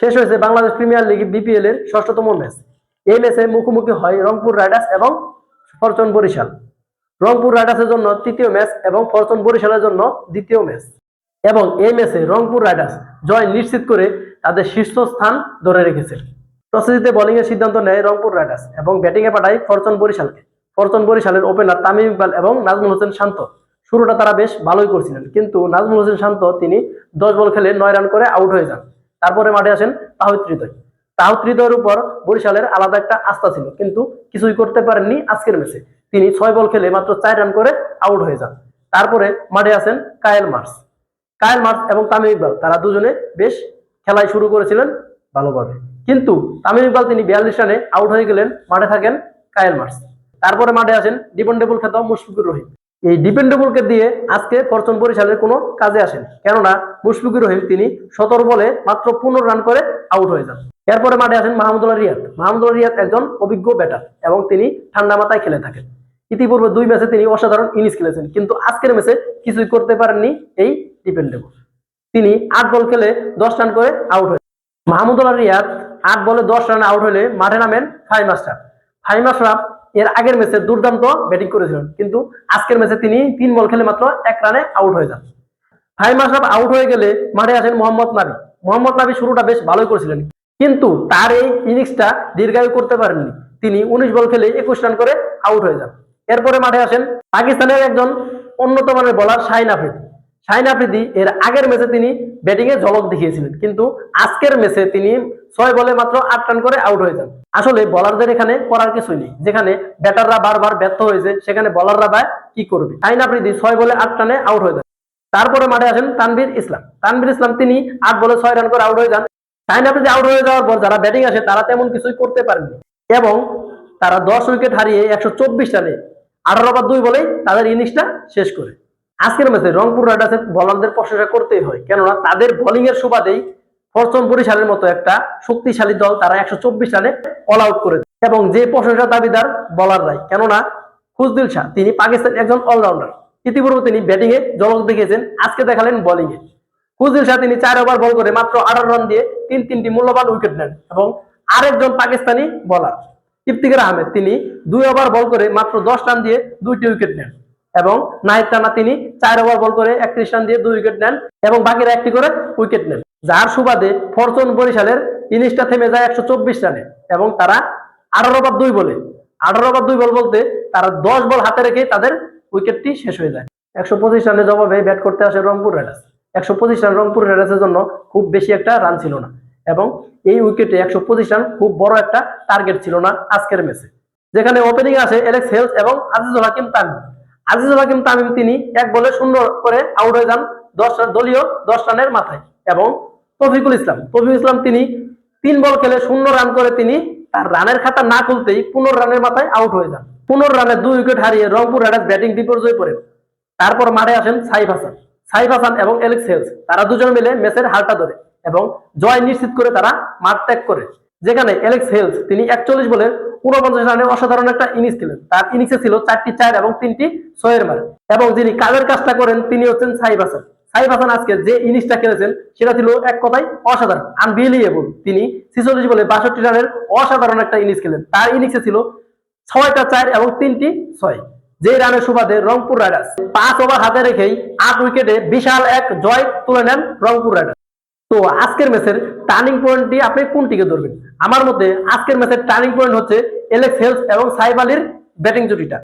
শেষ হয়েছে Bangladesh premier league BPL এর ষষ্ঠতম ম্যাচ। এই ম্যাচে মুখোমুখি হয় রংপুর রাইডার্স এবং ফরচুন বরিশাল। রংপুর রাইডার্সের জন্য তৃতীয় ম্যাচ এবং ফরচুন বরিশালের জন্য দ্বিতীয় ম্যাচ। এবং এই ম্যাচে রংপুর রাইডার্স জয় নিশ্চিত করে তাদের শীর্ষস্থান ধরে রেখেছে। টসে জিতে বোলিং এর সিদ্ধান্ত নেয় রংপুর রাইডার্স এবং ব্যাটিং এ পাঠায় ফরচুন বরিশালকে। ফরচুন বরিশালের ওপেনার তামিম ইকবাল এবং নাজমুল হোসেন শান্ত। শুরুটা তারা বেশ ভালোই করছিলেন, কিন্তু নাজমুল হোসেন শান্ত তিনি দশ বল খেলে নয় রান করে আউট হয়ে যান। তারপরে মাঠে আসেন তাহিদ হৃদয়। তাহিদ উপর বরিশালের আলাদা একটা আস্থা ছিল, কিন্তু কিছুই করতে পারেননি আজকের ম্যাচে। তিনি ছয় বল খেলে মাত্র চার রান করে আউট হয়ে যান। তারপরে মাঠে আসেন কায়েল মার্স। কায়েল মার্স এবং তামিম ইকবাল, তারা দুজনে বেশ খেলায় শুরু করেছিলেন ভালোভাবে। কিন্তু তামিম ইকবাল, তিনি বিয়াল্লিশ রানে আউট হয়ে গেলেন, মাঠে থাকেন কায়েল মার্স। তারপরে মাঠে আসেন ডিপেন্ডেবল খেত মুশফিকুর রহিম। এই ডিপেন্ডেবলকে দিয়ে আজকে ফরচুন বরিশালের কোনো কাজে আসেন। কেননা মুশফিকুর রহিম তিনি সতেরো বলে মাত্র পনেরো রান করে আউট হয়ে যান। এরপরে মাঠে আসেন মাহমুদুল্লাহ রিয়াদ। মাহমুদুল্লাহ রিয়াদ একজন অভিজ্ঞ ব্যাটার এবং তিনি ঠান্ডা মাথায় খেলে থাকেন। ইতিপূর্বে দুই ম্যাচে তিনি অসাধারণ ইনিংস খেলেছেন, কিন্তু আজকের ম্যাচে কিছুই করতে পারেননি এই ডিপেন্ডেবল তিনি আট বল খেলে দশ রান করে আউট হয়ে মাহমুদুল্লাহ রিয়াদ আট বলে দশ রানে আউট হলে মাঠে নামেন ফাইম মাস্টার ফাইম মাস্টার এর আগের ম্যাচে দুর্দান্ত ব্যাটিং করেছিলেন। কিন্তু আজকের ম্যাচে তিনি তিন বল খেলে মাত্র এক রানে আউট হয়ে যান। ফাইম মাস্টার আউট হয়ে গেলে মাঠে আসেন মোহাম্মদ নাবি মোহাম্মদ নাবি শুরুটা বেশ ভালোই করেছিলেন। কিন্তু তার এই ইনিংসটা দীর্ঘায়ু করতে পারেননি। তিনি উনিশ বল খেলে একুশ রান করে আউট হয়ে যান। এরপরে মাঠে আসেন পাকিস্তানের একজন বলার বোলার শাহিন আফ্রিদি। শাহিন আফ্রিদি এর আগের ম্যাচে তিনি ব্যাটিং এ ঝলক দেখিয়েছিলেন। কিন্তু আজকের ম্যাচে তিনি ছয় বলে মাত্র আট রান করে আউট হয়ে যান। আসলে বলারদের এখানে করার কিছুই নেই। যেখানে ব্যাটাররা বারবার ব্যর্থ হয়েছে, সেখানে বলাররা বা কি করবে? শাহিন আফ্রিদি ছয় বলে আট রানে আউট হয়ে যান। তারপরে মাঠে আসেন তানভীর ইসলাম। তানভীর ইসলাম তিনি আট বলে ছয় রান করে আউট হয়ে যান। শাহিন আফ্রিদি আউট হয়ে যাওয়ার পর যারা ব্যাটিং আসে, তারা তেমন কিছুই করতে পারেনি এবং তারা দশ উইকেট হারিয়ে একশো চব্বিশ রানে আঠারো বা দুই বলেই তাদের ইনিংসটা শেষ করে। আজকের ম্যাচে রংপুর রাইডার্সের বলারদের প্রশংসা করতেই হয়। কেননা তাদের বোলিং এর সুবাদেই ফরচুন বরিশালের মতো একটা শক্তিশালী দল তারা একশো চব্বিশ রানে অল আউট করে এবং যে প্রশংসা দাবিদার বলাররাই কেননা খুজদিল শাহ, তিনি পাকিস্তান একজন অলরাউন্ডার ইতিপূর্বে তিনি ব্যাটিং এ ঝলক দেখিয়েছেন, আজকে দেখালেন বোলিং এ। খুজদিল শাহ, তিনি চার ওভার বল করে মাত্র আঠারো রান দিয়ে তিন তিনটি মূল্যবান উইকেট নেন এবং আরেকজন পাকিস্তানি বলার ইফতিকার আহমেদ, তিনি দুই ওভার বল করে মাত্র দশ রান দিয়ে দুইটি উইকেট নেন। এবং নাহিদ রানা তিনি চার ওভার বল করে একত্রিশ রান দিয়ে দুই উইকেট নেন এবং বাকিরা একটি করে উইকেট নেন। যার সুবাদে ফরচুন বরিশালের ইনিংসটা থেমে যায় একশো চব্বিশ রানে এবং তারা আঠারো ওভার দুই বলে। আঠারো ওভার দুই বল বলতে তারা দশ বল হাতে রেখে তাদের উইকেটটি শেষ হয়ে যায়। একশো পঁচিশ রানের জবাবে ব্যাট করতে আসে রংপুর রাইডার্স। একশো পঁচিশ রান রংপুর রাইডার্সের জন্য খুব বেশি একটা রান ছিল না এবং এই উইকেটে একশো পঁচিশ রান খুব বড় একটা টার্গেট ছিল না আজকের ম্যাচে। যেখানে ওপেনিং আসে এলেক্স হেলস এবং আজিজুল হাকিম তামিম আজিজুল হাকিম তামিম তিনি এক বলে শূন্য করে আউট হয়ে যান দশ রান, দলীয় দশ রানের মাথায় এবং তফিকুল ইসলাম। তফিকুল ইসলাম তিনি তিন বল খেলে শূন্য রান করে তিনি তার রানের খাতা না খুলতেই পনেরো রানের মাথায় আউট হয়ে যান। পনেরো রানে দুই উইকেট হারিয়ে রংপুর রাইডার্স ব্যাটিং বিপর্যয় পড়েন। তারপর মাঠে আসেন সাইফ হাসান। সাইফ হাসান এবং এলেক্স হেলস, তারা দুজন মিলে ম্যাচের হালটা ধরে এবং জয় নিশ্চিত করে তারা মাঠ ত্যাগ করে। যেখানে এলেক্স হেলস তিনি একচল্লিশ বলে উনপঞ্চাশ রানে অসাধারণ একটা ইনিংস খেলেন। তার ইনিংসে ছিল চারটি চার এবং তিনটি ছয়ের মার। এবং যিনি কাজের কাজটা করেন, তিনি হচ্ছেন সাইফ হাসান। সাইফ হাসান আজকে যে ইনিংসটা খেলেছেন, সেটা ছিল এক কথায় অসাধারণ আনবিলিয়েবল তিনি ছিচল্লিশ বলে বাষট্টি রানের অসাধারণ একটা ইনিংস খেলেন। তার ইনিংসে ছিল ছয়টা চার এবং তিনটি ছয়। যে রানের সুবাদে রংপুর রাইডার্স পাঁচ ওভার হাতে রেখেই আট উইকেটে বিশাল এক জয় তুলে নেন রংপুর রাইডার্স। তো আজকের ম্যাচের টার্নিং পয়েন্টটি আপনি কোনটিকে ধরবেন? আমার মতে আজকের ম্যাচের টার্নিং পয়েন্ট হচ্ছে এলেক্স হেলস এবং সাইব আলীর ব্যাটিং জুটিটা।